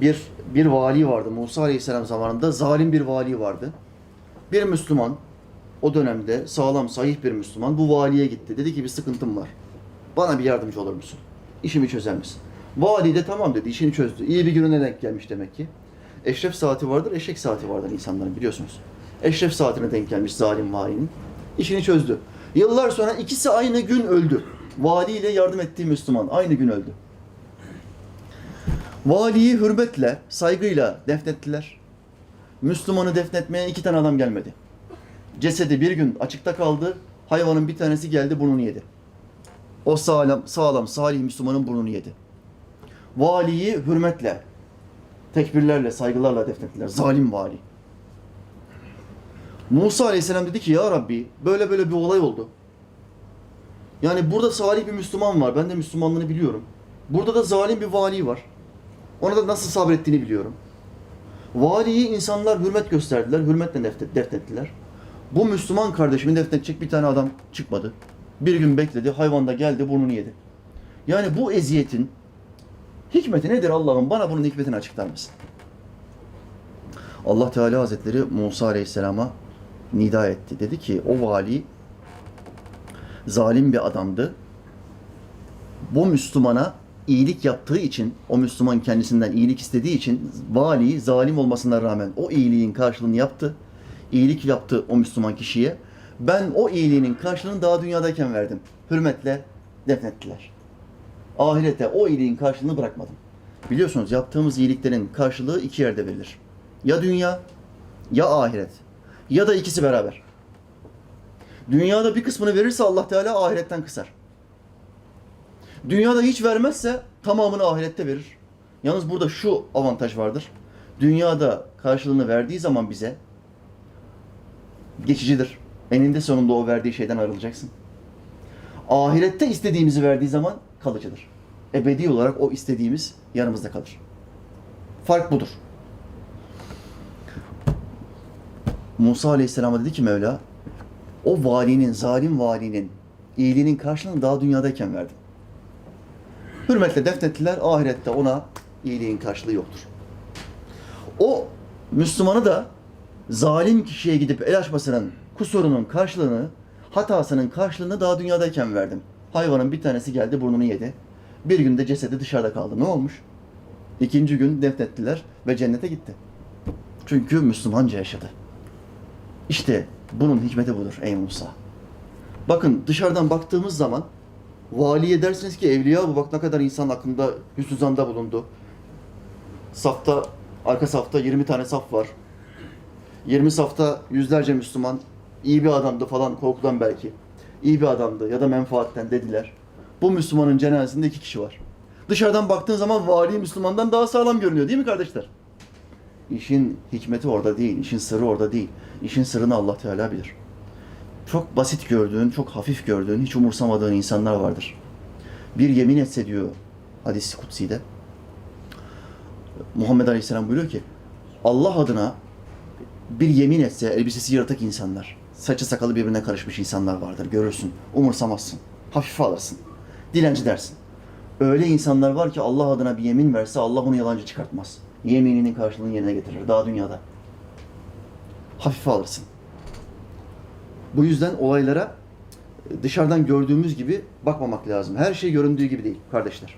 bir bir vali vardı. Musa Aleyhisselam zamanında zalim bir vali vardı. Bir Müslüman o dönemde sağlam, sahih bir Müslüman bu valiye gitti. Dedi ki bir sıkıntım var. Bana bir yardımcı olur musun? İşimi çözer misin? Vali de tamam dedi, işini çözdü. İyi bir gününe denk gelmiş demek ki. Eşref saati vardır, eşek saati vardır insanların biliyorsunuz. Eşref saatine denk gelmiş zalim valinin. İşini çözdü. Yıllar sonra ikisi aynı gün öldü. Vali ile yardım ettiği Müslüman aynı gün öldü. Valiyi hürmetle, saygıyla defnettiler. Müslümanı defnetmeye iki tane adam gelmedi. Cesedi bir gün açıkta kaldı. Hayvanın bir tanesi geldi burnunu yedi. O sağlam, sağlam salih Müslümanın burnunu yedi. Valiyi hürmetle, tekbirlerle, saygılarla defnettiler. Zalim vali. Musa Aleyhisselam dedi ki ya Rabbi böyle böyle bir olay oldu. Yani burada salih bir Müslüman var. Ben de Müslümanlığını biliyorum. Burada da zalim bir vali var. Ona da nasıl sabrettiğini biliyorum. Valiyi insanlar hürmet gösterdiler, hürmetle defnet- defnettiler. Bu Müslüman kardeşimi defnedecek bir tane adam çıkmadı. Bir gün bekledi, hayvan da geldi, burnunu yedi. Yani bu eziyetin hikmeti nedir Allah'ım? Bana bunun hikmetini açıklar mısın? Allah Teala Hazretleri Musa Aleyhisselam'a nida etti. Dedi ki o vali zalim bir adamdı. Bu Müslümana iyilik yaptığı için, o Müslüman kendisinden iyilik istediği için vali zalim olmasına rağmen o iyiliğin karşılığını yaptı. İyilik yaptı o Müslüman kişiye. Ben o iyiliğinin karşılığını daha dünyadayken verdim. Hürmetle defnettiler. Ahirete o iyiliğin karşılığını bırakmadım. Biliyorsunuz yaptığımız iyiliklerin karşılığı iki yerde verilir. Ya dünya ya ahiret. Ya da ikisi beraber. Dünyada bir kısmını verirse Allah Teala ahiretten kısar. Dünyada hiç vermezse tamamını ahirette verir. Yalnız burada şu avantaj vardır. Dünyada karşılığını verdiği zaman bize geçicidir. Eninde sonunda o verdiği şeyden ayrılacaksın. Ahirette istediğimizi verdiği zaman kalıcıdır. Ebedi olarak o istediğimiz yanımızda kalır. Fark budur. Musa Aleyhisselam'a dedi ki Mevla, o valinin, zalim valinin iyiliğinin karşılığını daha dünyadayken verdim. Hürmetle defnettiler, ahirette ona iyiliğin karşılığı yoktur. O Müslümanı da zalim kişiye gidip el açmasının, kusurunun karşılığını, hatasının karşılığını daha dünyadayken verdim. Hayvanın bir tanesi geldi burnunu yedi. Bir günde cesedi dışarıda kaldı. Ne olmuş? İkinci gün defnettiler ve cennete gitti. Çünkü Müslümanca yaşadı. İşte bunun hikmeti budur ey Musa. Bakın dışarıdan baktığımız zaman valiye dersiniz ki evliya bu bak ne kadar insan hakkında hüsnü zanda bulundu. Safta, arka safta 20 tane saf var. 20 safta yüzlerce Müslüman iyi bir adamdı falan korkudan belki. İyi bir adamdı ya da menfaatten dediler. Bu Müslümanın cenazesinde iki kişi var. Dışarıdan baktığın zaman vali Müslümandan daha sağlam görünüyor değil mi kardeşler? İşin hikmeti orada değil, işin sırrı orada değil. İşin sırrını Allah Teala bilir. Çok basit gördüğün, çok hafif gördüğün, hiç umursamadığın insanlar vardır. Bir yemin etse diyor hadis-i kutsi'de. Muhammed Aleyhisselam buyuruyor ki Allah adına bir yemin etse elbisesi yırtık insanlar, saçı sakalı birbirine karışmış insanlar vardır. Görürsün, umursamazsın, hafife alırsın. Dilenci dersin. Öyle insanlar var ki Allah adına bir yemin verse Allah onu yalancı çıkartmaz. Yemininin karşılığını yerine getirir daha dünyada. Hafife alırsın. Bu yüzden olaylara dışarıdan gördüğümüz gibi bakmamak lazım. Her şey göründüğü gibi değil kardeşler.